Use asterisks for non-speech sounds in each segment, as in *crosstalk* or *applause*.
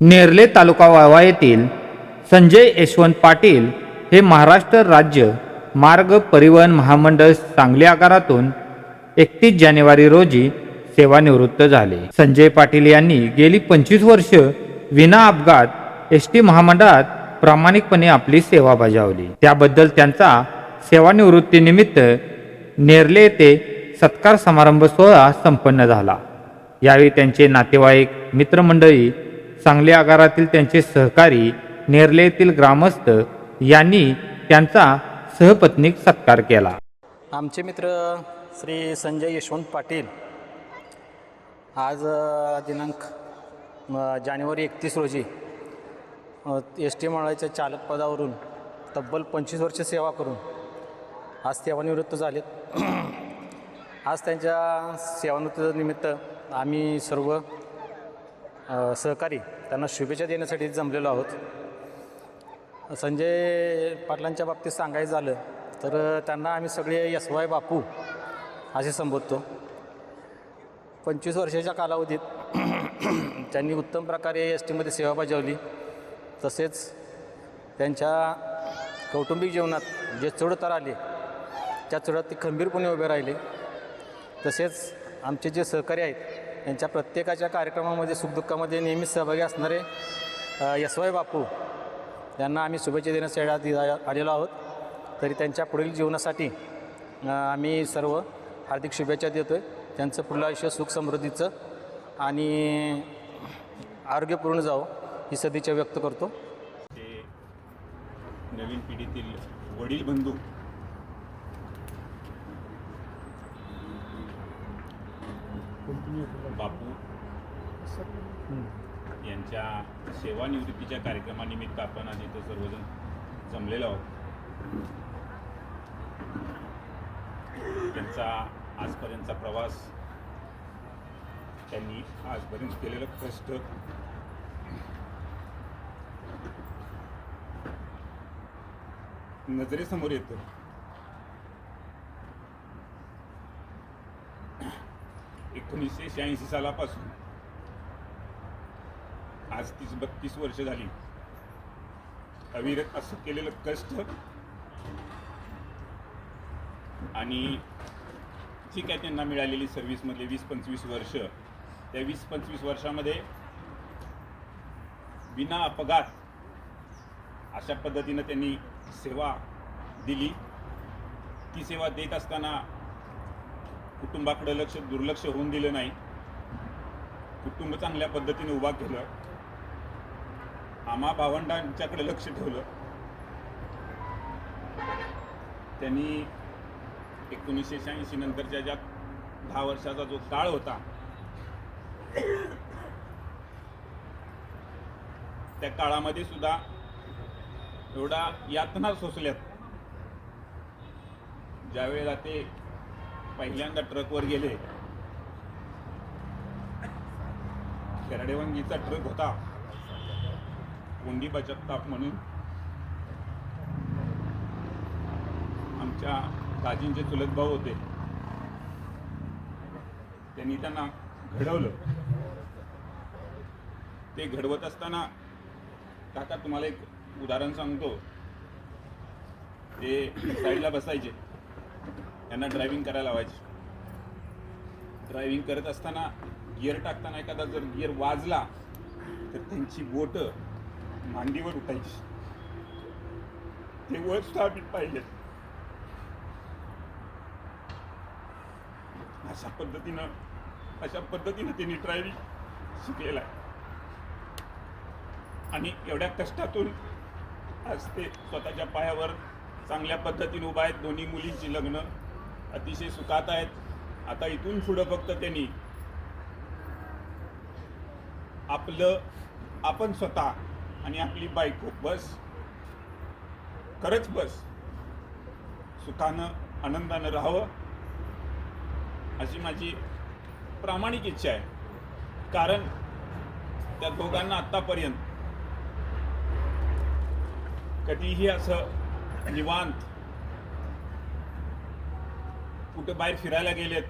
नेरले तालुका वाळवा येथील संजय यशवंत पाटील हे महाराष्ट्र राज्य मार्ग परिवहन महामंडळ सांगली आगारातून एकतीस जानेवारी रोजी सेवानिवृत्त झाले. संजय पाटील यांनी गेली पंचवीस वर्ष विना अपघात एस टी महामंडळात प्रामाणिकपणे आपली सेवा बजावली. त्याबद्दल त्यांचा सेवानिवृत्तीनिमित्त नेरले येथे सत्कार समारंभ सोहळा संपन्न झाला. यावेळी त्यांचे नातेवाईक मित्रमंडळी सांगली आगारातील त्यांचे सहकारी नेरले येथील ग्रामस्थ यांनी त्यांचा सहपत्नीक सत्कार केला. आमचे मित्र श्री संजय यशवंत पाटील आज दिनांक जानेवारी एकतीस रोजी एस टी मंडळाच्या चालक पदावरून तब्बल पंचवीस वर्ष सेवा करून आज सेवानिवृत्त झालेत. *clears throat* आज त्यांच्या सेवानिवृत्तीनिमित्त आम्ही सर्व सहकारी त्यांना शुभेच्छा देण्यासाठी जमलेलो आहोत. संजय पाटलांच्या बाबतीत सांगायचं झालं तर त्यांना आम्ही सगळे यस वाय बापू असे संबोधतो. पंचवीस वर्षाच्या कालावधीत *clears throat* त्यांनी उत्तम प्रकारे एस टीमध्ये सेवा बजावली. तसेच त्यांच्या कौटुंबिक जीवनात जे चढउतार आले त्या चढात ते खंबीरपणे उभे राहिले. तसेच आमचे जे सहकारी आहेत त्यांच्या प्रत्येकाच्या कार्यक्रमामध्ये सुखदुःखामध्ये नेहमीच सहभागी असणारे एस वाय बापू यांना आम्ही शुभेच्छा देण्यासाठी आज आलेलो आहोत. तरी त्यांच्या पुढील जीवनासाठी आम्ही सर्व हार्दिक शुभेच्छा देतो आहे त्यांचं पुढलं आयुष्य सुख समृद्धीचं आणि आरोग्यपूर्ण जावं ही सदिच्छा व्यक्त करतो. ते नवीन पिढीतील वडील बंधू बापू यांच्या सेवानिवृत्तीच्या कार्यक्रमानिमित्त आपण आज इथं सर्वजण जमलेलो आहोत. त्यांचा आजपर्यंतचा प्रवास त्यांनी आजपर्यंत केलेलं कष्ट. नजरेसमोर येतं एकोणीसशे शहाऐंशी सालापासून. आज तीस बत्तीस वर्ष झाली. अविरत असं केलेलं कष्ट आणि ठीक आहे त्यांना मिळालेली सर्व्हिसमधले वीस पंचवीस वर्ष त्या वीस पंचवीस वर्षामध्ये बिना अपघात अशा पद्धतीनं त्यांनी सेवा दिली. ती सेवा देत असताना कुटुंबाकडे लक्ष दुर्लक्ष होऊन दिलं नाही. कुटुंब चांगल्या पद्धतीने उभा केलं. आम्हा भावंडांच्याकडे लक्ष ठेवलं. त्यांनी एकोणीसशे शहाऐंशी नंतरच्या ज्या दहा वर्षाचा जो काळ होता त्या काळामध्ये सुद्धा एवढा यातना सोसल्यात. ज्यावेळेला ते पहिल्यांदा ट्रकवर गेले. खेराडेवंगीचा ट्रक होता. कोंडी बचत ताप म्हणून. आमच्या दाजींचे चुलत भाऊ होते. त्यांनी त्यांना घडवलं. ते घडवत असताना काका तुम्हाला एक उदाहरण सांगतो. ते साईडला बसायचे. त्यांना ड्रायव्हिंग करायला लावायची. ड्रायव्हिंग करत असताना गिअर टाकताना एखादा जर गिअर वाजला तर त्यांची बोट मांडीवर उठायची. ते वर स्थापित पाहिजे. अशा पद्धतीनं अशा पद्धतीनं त्यांनी ड्रायव्हिंग शिकलेला आहे. आणि एवढ्या कष्टातून आज ते स्वतःच्या पायावर चांगल्या पद्धतीने उभा आहेत. दोन्ही मुलींची लग्न अतिशय सुखात आहेत. आता इथून पुढं फक्त त्यांनी आपलं आपण स्वतः आणि आपली बायको बस. खरंच बस. सुखानं आनंदानं राहावं. अशी माझी प्रामाणिक इच्छा आहे. कारण त्या दोघांना आत्तापर्यंत कधीही असं निवांत कुठं बाहेर फिरायला गेलेत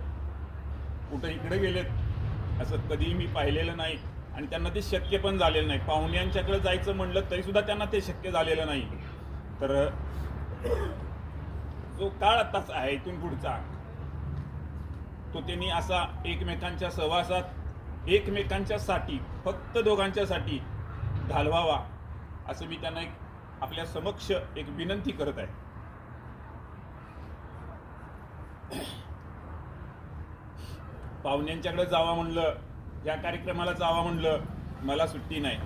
कुठं इकडे गेलेत असं कधीही मी पाहिलेलं नाही. आणि त्यांना ते शक्य पण झालेलं नाही. पाहुण्यांच्याकडे जायचं म्हणलं तरी सुद्धा त्यांना ते शक्य झालेलं नाही. तर जो काळ आताच आहे इथून पुढचा तो त्यांनी असा एकमेकांच्या सहवासात एकमेकांच्या साठी फक्त दोघांच्यासाठी घालवावा असं मी त्यांना एक आपल्या समक्ष एक विनंती करत आहे. पाहुण्यांच्याकडे जावा म्हणलं या कार्यक्रमाला जावा म्हणलं मला सुट्टी नाही.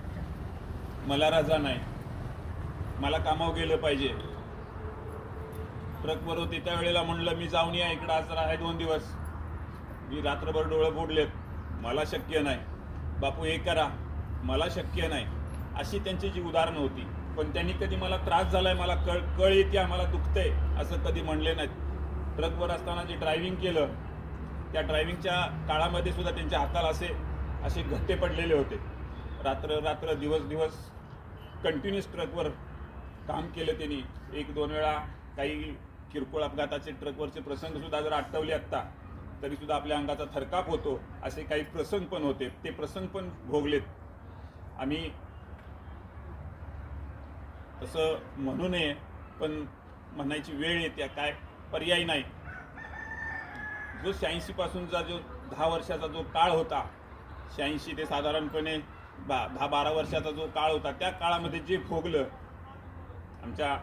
मला रजा नाही. मला कामावर गेलं पाहिजे. ट्रकवर होते त्या वेळेला म्हणलं मी जाऊन या इकडं आज आहे दोन दिवस. मी रात्रभर डोळं फोडलेत. मला शक्य नाही. बापू हे करा. मला शक्य नाही. अशी त्यांची जी उदाहरणं होती. पण त्यांनी कधी मला त्रास झालाय मला कळ कळ येते मला दुखतंय असं कधी म्हणले नाहीत. ट्रकवर असताना जे ड्रायव्हिंग केलं त्या ड्रायव्हिंगच्या काळामध्ये सुद्धा त्यांच्या हाताला असे असे घट्टे पडलेले होते. रात्र रात्र दिवस दिवस कंटिन्युअस ट्रकवर काम केलं त्यांनी. एक दोन वेळा काही किरकोळ अपघाताचे ट्रकवरचे प्रसंगसुद्धा जर आठवले आत्ता तरीसुद्धा आपल्या अंगाचा थरकाप होतो असे काही प्रसंग पण होते. ते प्रसंग पण भोगलेत. आम्ही तसं म्हणू नये पण म्हणायची वेळ येते. काय पर्याय नाही. जो शहाऐंशी पासूनचा जो दहा वर्षाचा जो काळ होता शहाऐंशी ते साधारणपणे बा दहा बारा वर्षाचा जो काळ होता त्या काळामध्ये जे भोगलं आमच्या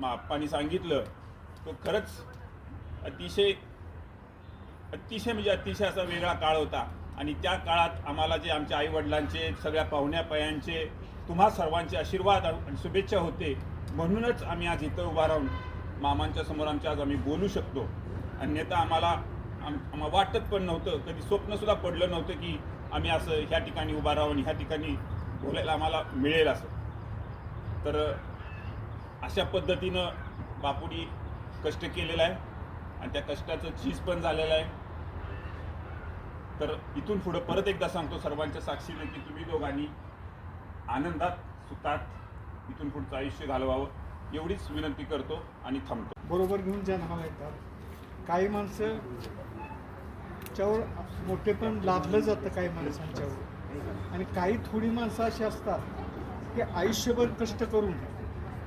माप्पानी सांगितलं तो खरंच अतिशय अतिशय म्हणजे अतिशय असा वेगळा काळ होता. आणि त्या काळात आम्हाला जे आमच्या आईवडिलांचे सगळ्या पाहुण्या पयांचे तुम्हा सर्वांचे आशीर्वाद आणि शुभेच्छा होते. म्हणूनच आम्ही आज इथं उभा राहून मामांच्या समोर आमच्या आज आम्ही बोलू शकतो. अन्यथा आम्हाला आम आम्हाला वाटत पण नव्हतं कधी स्वप्नसुद्धा पडलं नव्हतं की आम्ही असं ह्या ठिकाणी उभा राहून ह्या ठिकाणी बोलायला आम्हाला मिळेल असं. तर अशा पद्धतीनं बापूनी कष्ट केलेलं आहे आणि त्या कष्टाचं चीज पण झालेलं आहे. तर इथून पुढं परत एकदा सांगतो सर्वांच्या साक्षीने की तुम्ही दोघांनी आनंदात सुखात इथून पुढचं आयुष्य घालवावं. एवढीच विनंती करतो आणि थांबतो. बरोबर घेऊन ज्या नाव येतात काही माणसं च्यावर मोठे पण लाभलं जातं काही माणसांच्यावर. आणि काही थोडी माणसं अशी असतात की आयुष्यभर कष्ट करून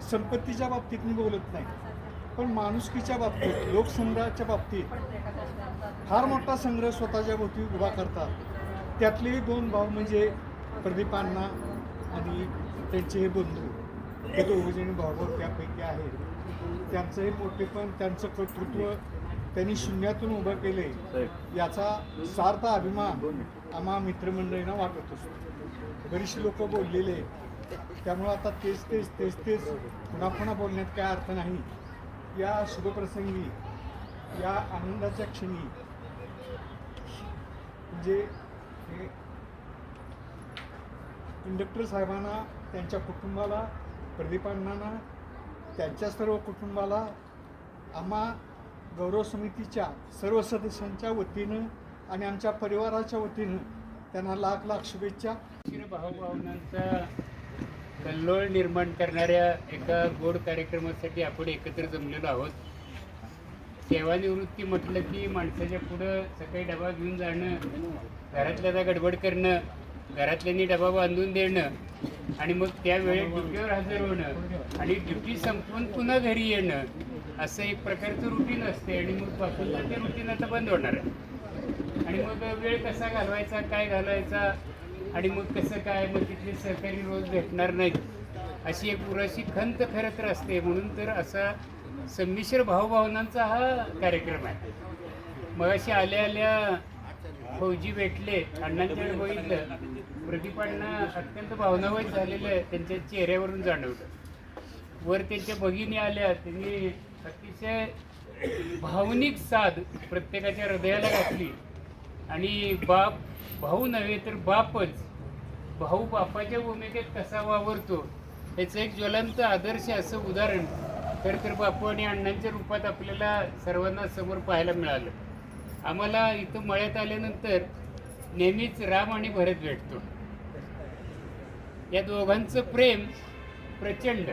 संपत्तीच्या बाबतीत मी बोलत नाही पण माणुसकीच्या बाबतीत लोकसंग्रहाच्या बाबतीत फार मोठा संग्रह स्वतःच्या भोवती उभा करतात. त्यातले दोन भाव म्हणजे प्रदीपांना आणि त्यांचे हे बंधू. हे दोघजणी भाऊ त्यापैकी आहेत. त्यांचं हे मोठेपण त्यांचं कर्तृत्व त्यांनी शून्यातून उभं केले याचा सार्थ अभिमान आम्हा मित्रमंडळींना वाटत असतो. बरीचशी लोक बोललेले त्यामुळं आता तेच तेच तेच तेच पुन्हा पुन्हा बोलण्यात काय अर्थ नाही. या शुभप्रसंगी या आनंदाच्या क्षणी म्हणजे हे इंडक्टर साहेबांना त्यांच्या कुटुंबाला प्रदीपांना त्यांच्या सर्व कुटुंबाला आम्हा गौरव समितीच्या सर्व सदस्यांच्या वतीनं आणि आमच्या परिवाराच्या वतीनं त्यांना लाख लाख शुभेच्छा. शिर भावभावनांचा कल्लोळ निर्माण करणाऱ्या एका गोड कार्यक्रमासाठी आपण एकत्र जमलेलो आहोत. सेवानिवृत्ती म्हटलं की माणसाच्या पुढं सकाळी डबा घेऊन जाणं घरातल्याचा गडबड करणं घरातल्यांनी डबा बांधून देणं आणि मग त्यावेळी ड्युटीवर हजर होणं आणि ड्युटी संपवून पुन्हा घरी येणं असं एक प्रकारचं रुटीन असते आणि मग पासून ते रुटीन आता बंद होणार आहे. आणि मग वेळ कसा घालवायचा काय घालवायचा आणि मग कसं काय मग तिथले सहकारी रोज भेटणार नाहीत अशी एक पुराशी खंत खरं तर असते. म्हणून तर असा संमिश्र भावभावनांचा हा कार्यक्रम आहे. मग अशी आल्या आल्या फौजी भेटले अण्णांच्याकडे बघितलं प्रदीपांना अत्यंत भावनावय झालेलं त्यांच्या चेहऱ्यावरून जाणवलं. वर त्यांच्या भगिनी आल्या. त्यांनी अतिशय भावनिक साध प्रत्येकाच्या हृदयाला घातली. आणि बाप भाऊ नव्हे तर बापच भाऊ बापाच्या भूमिकेत कसा वावरतो याचं एक ज्वलंत आदर्श असं उदाहरण खरं तर बापू आणि अण्णांच्या रूपात आपल्याला सर्वांना समोर पाहायला मिळालं. आम्हाला इथं मळ्यात आल्यानंतर नेहमीच राम आणि भरत भेटतो. या दोघांचं प्रेम प्रचंड.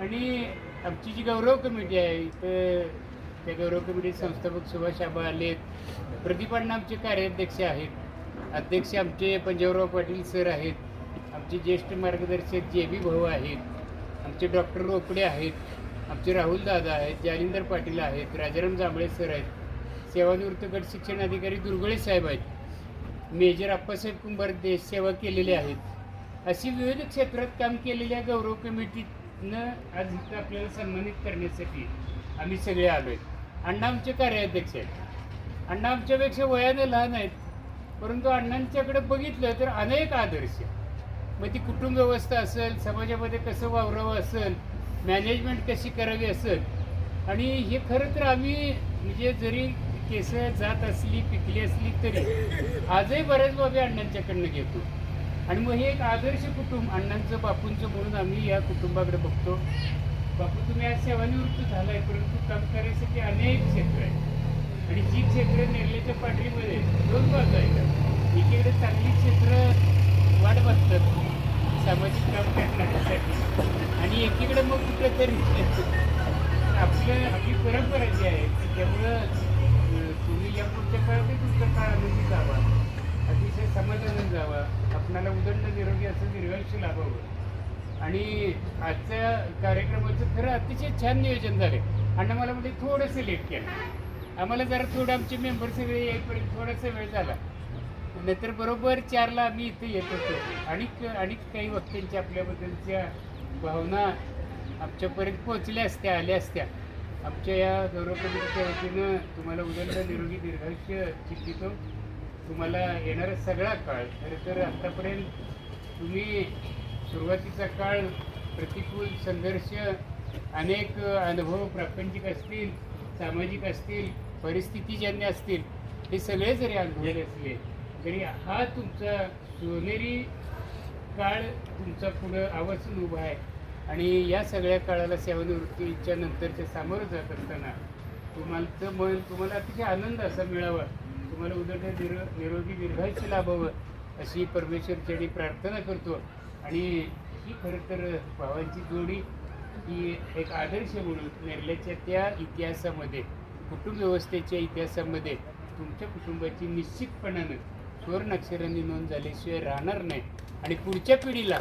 आणि आमची जी गौरव कमिटी आहे इथं त्या गौरव कमिटी संस्थापक सुभाष आबा आलेत प्रदीपांना आमचे कार्याध्यक्ष आहेत. अध्यक्ष आमचे पंजाबराव पाटील सर आहेत. आमचे ज्येष्ठ मार्गदर्शक जे बी भाऊ आहेत. आमचे डॉक्टर रोकडे आहेत. आमचे राहुल दादा आहेत जालिंदर पाटील आहेत राजाराम जांभळे सर आहेत. सेवानिवृत्त गट शिक्षण अधिकारी दुर्गळे साहेब आहेत. मेजर अप्पासाहेब कुंभार देश सेवा केलेले आहेत. अशी विविध क्षेत्रात काम केलेल्या गौरव कमिटीनं आज इथं आपल्याला सन्मानित करण्यासाठी आम्ही सगळे आलो आहेत अण्णा आमचे कार्याध्यक्ष आहेत. अण्णा आमच्यापेक्षा वयानं लहान आहेत परंतु अण्णांच्याकडे बघितलं तर अनेक आदर्श मग ती कुटुंब व्यवस्था असेल समाजामध्ये कसं वावरावं असेल मॅनेजमेंट कशी करावी असेल आणि हे खरं तर आम्ही म्हणजे जरी केस जात असली पिकली असली तरी आजही बऱ्याच बाबी अण्णांच्याकडनं घेतो. आणि मग हे एक आदर्श कुटुंब अण्णांचं बापूंचं म्हणून आम्ही या कुटुंबाकडे बघतो. बापू तुम्ही आज सेवानिवृत्त झाला आहे परंतु काम करायसाठी अनेक क्षेत्र आहेत. आणि जी क्षेत्र नेरलेच्या पाठीमध्ये दोन बाजू आहेत. एकीकडे चांगली क्षेत्र वाट बघतात सामाजिक काम करण्यासाठी. आणि एकीकडे मग कुठेतरी आपल्या आपली परंपरा जी आहे त्यामुळं तुम्ही या पुढच्या काळात तुमचा काळ आनंदी जावा. अतिशय समाधान जावा. आपणाला उदंड निरोगी असं दीर्घायुष्य लाभावं. आणि आजच्या कार्यक्रमाचं खरं अतिशय छान नियोजन झाले आणि मला म्हणजे थोडंसं लेट केलं. आम्हाला जरा थोडं आमचे मेंबर सगळे येईपर्यंत थोडासा वेळ झाला. नाहीतर बरोबर चारला आम्ही इथे येत होतो. आणि आणि काही वक्त्यांच्या आपल्याबद्दलच्या भावना आमच्यापर्यंत पोहोचल्या असत्या आल्या असत्या. आमच्या या गौरव कमिटीच्या वतीनं तुम्हाला उदंड निरोगी दीर्घायुष्य चिंतितो. तुम्हाला येणारा सगळा काळ खरं तर आत्तापर्यंत तुम्ही सुरुवातीचा काळ प्रतिकूल संघर्ष अनेक अनुभव प्रापंचिक असतील सामाजिक असतील परिस्थितीजन्य असतील हे सगळे जरी अनुभवले असले तरी हा तुमचा सोनेरी काळ तुमचा पुढं आवर्जून उभा आहे. आणि या सगळ्या काळाला सेवानिवृत्तीच्या नंतरच्या सामोरं जात असताना तुम्हाला मन तुम्हाला अतिशय आनंद असा मिळावा. तुम्हाला उदर निरो निरोगी दीर्घायुष्य लाभावं अशी परमेश्वरच्यानी प्रार्थना करतो. आणि ही खरं तर भावांची जोडी ही एक आदर्श म्हणून नेरल्याच्या त्या इतिहासामध्ये कुटुंब व्यवस्थेच्या इतिहासामध्ये तुमच्या कुटुंबाची निश्चितपणानं सुवर्ण अक्षरांनी नोंद झाल्याशिवाय राहणार नाही. आणि पुढच्या पिढीला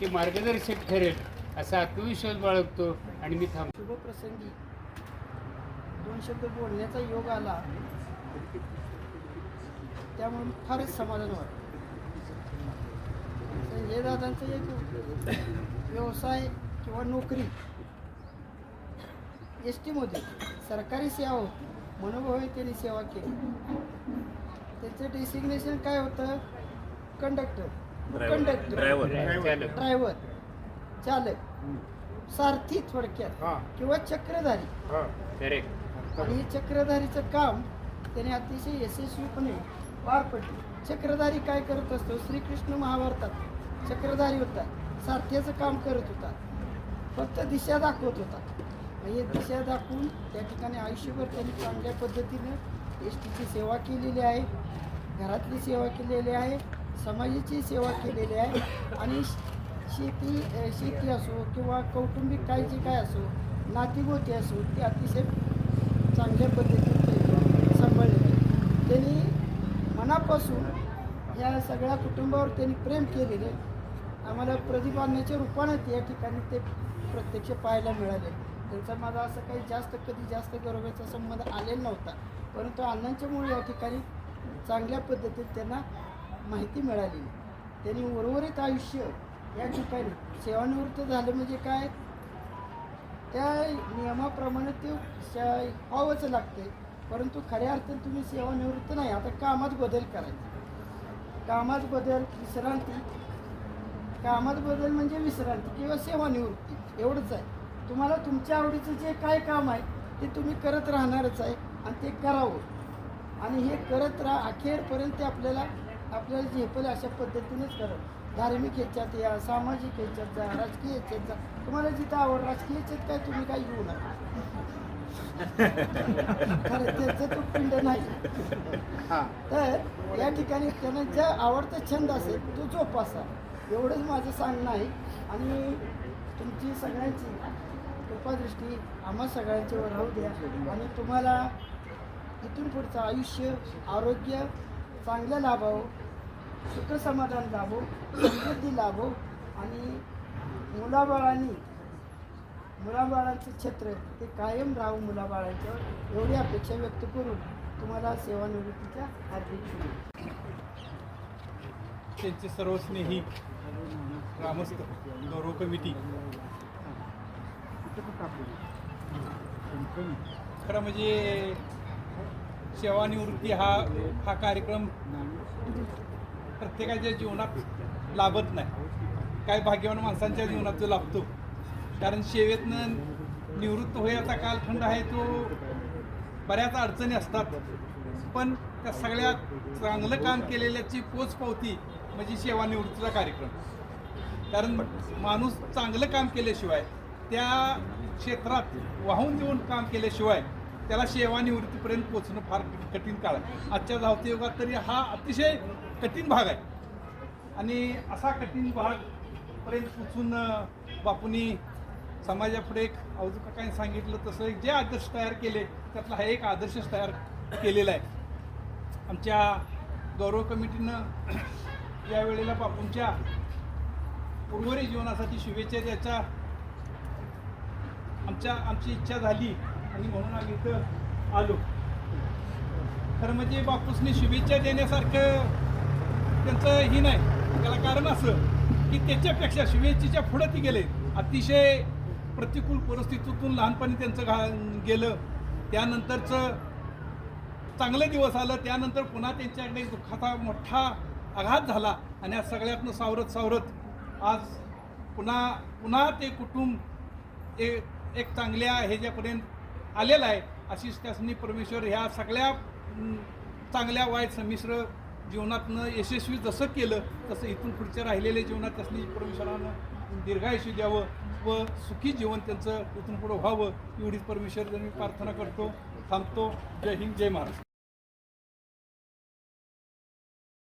ते मार्गदर्शक ठरेल असा आत्मविश्वास बाळगतो आणि मी थांबतो शुभप्रसंगी दोन शब्द बोलण्याचा योग आला. त्यामुळे फारच समाधान वाटतं. संजय दादांचं एक व्यवसाय किंवा नोकरी एस टीमध्ये सरकारी सेवा होती. मनोभावे त्यांनी सेवा केली. त्यांचं डेसिग्नेशन काय होतं? कंडक्टर कंडक्टर चालक ड्रायव्हर चालक. सारथी थोडक्यात. किंवा चक्रधारी. आणि हे चक्रधारीचं काम त्याने अतिशय यशस्वीपणे पार पडली चक्रधारी काय करत असतो? श्रीकृष्ण महाभारतात चक्रधारी होता. सारथ्याचं काम करत होता. फक्त दिशा दाखवत होता. हे दिशा दाखवून त्या ठिकाणी आयुष्यभर त्यांनी चांगल्या पद्धतीनं एस टीची सेवा केलेली आहे घरातली सेवा केलेली आहे समाजाची सेवा केलेली आहे आणि शेती शेती असो किंवा कौटुंबिक काय जे काय असो नातीगोती असो ते अतिशय चांगल्या पद्धतीने सांभाळले त्यांनी मनापासून या सगळ्या कुटुंबावर त्यांनी प्रेम केलेले आम्हाला प्रतिपादनाच्या रूपानं या ठिकाणी ते प्रत्यक्ष पाहायला मिळाले. त्यांचा माझा असं काही जास्त कधी जास्त गौरवाचा संबंध आलेला नव्हता. परंतु अण्णांच्यामुळे या ठिकाणी चांगल्या पद्धतीत त्यांना माहिती मिळाली. त्यांनी उर्वरित आयुष्य या ठिकाणी सेवानिवृत्त झालं म्हणजे काय? त्या नियमाप्रमाणे ते व्हावंच लागते परंतु खऱ्या अर्थाने तुम्ही सेवानिवृत्त नाही. आता कामात बदल करायचा. कामात बदल विश्रांती. कामात बदल म्हणजे विश्रांती किंवा सेवानिवृत्ती. एवढंच आहे. तुम्हाला तुमच्या आवडीचं जे काय काम आहे ते तुम्ही करत राहणारच आहे आणि ते करावं. आणि हे करत राहा अखेरपर्यंत ते आपल्याला आपल्याला झेपेल अशा पद्धतीनेच करावं. धार्मिक ह्याच्यात या सामाजिक ह्याच्यात जा राजकीय ह्याच्यात जा. तुम्हाला जिथं आवड राजकीय ह्याच्यात काय तुम्ही काही घेऊ नका. पिंड नाही. तर या ठिकाणी त्यांना ज्या आवडता छंद असेल तो जोपासा. एवढंच माझं सांगणं आहे. आणि तुमची सगळ्यांची कृपादृष्टी आम्हा सगळ्यांच्यावर राहू द्या. आणि तुम्हाला इथून पुढचं आयुष्य आरोग्य चांगलं लाभावं सुख समाधान लाभो समृद्धी लाभो. आणि मुलाबाळांनी मुलाबाळांचं क्षेत्र ते कायम राहू मुलाबाळांच्यावर. एवढी अपेक्षा व्यक्त करून तुम्हाला सेवानिवृत्तीच्या हार्दिक शुभेच्छा. त्यांचे सर्व स्नेही ग्रामस्थ गौरव कमिटी. खरं म्हणजे सेवानिवृत्ती हा हा कार्यक्रम प्रत्येकाच्या जीवनात लाभत नाही. काही भाग्यवान माणसांच्या जीवनात तो लाभतो. कारण सेवेतनं निवृत्त होण्याचा कालखंड आहे तो बऱ्याच अडचणी असतात. पण त्या सगळ्यात चांगलं काम केलेल्याची पोचपावती म्हणजे सेवानिवृत्तीचा कार्यक्रम. कारण माणूस चांगलं काम केल्याशिवाय त्या क्षेत्रात वाहून देऊन काम केल्याशिवाय त्याला सेवानिवृत्तीपर्यंत पोचणं फार कठीण काळ आहे. आजच्या धावते युगात तरी हा अतिशय कठीण भाग आहे. आणि असा कठीण भागपर्यंत पोचून बापूंनी समाजापुढे एक अवधू काकांनी सांगितलं तसं एक जे आदर्श तयार केले त्यातला हा एक आदर्शच तयार केलेला आहे. आमच्या गौरव कमिटीनं *clears throat* यावेळेला बापूंच्या उर्वरित जीवनासाठी शुभेच्छा द्यायच्या. आमच्या आमची इच्छा झाली आणि म्हणून आम्ही इथं आलो. खरं म्हणजे बापूसनी शुभेच्छा देण्यासारखं त्यांचं ही नाही. त्याला कारण असं की त्याच्यापेक्षा शुभेच्छेच्या पुढं ती गेले. अतिशय प्रतिकूल परिस्थितीतून लहानपणी त्यांचं घा गेलं. त्यानंतरचं चांगलं दिवस आलं. त्यानंतर पुन्हा त्यांच्याकडे दुःखाचा मोठा आघात झाला. आणि या सगळ्यातनं सावरत सावरत आज पुन्हा पुन्हा ते कुटुंब एक एक चांगल्या ह्याच्यापर्यंत आलेलं आहे. अशीच त्यासनी परमेश्वर ह्या सगळ्या चांगल्या वाईट संमिश्र जीवनातनं यशस्वी जसं केलं तसं इथून पुढच्या राहिलेल्या जीवनात त्यासनी परमेश्वरानं दीर्घायुष्य द्यावं व सुखी जीवन त्यांचं इथून पुढं व्हावं एवढीच परमेश्वर मी प्रार्थना करतो थांबतो. जय हिंद जय महाराष्ट्र.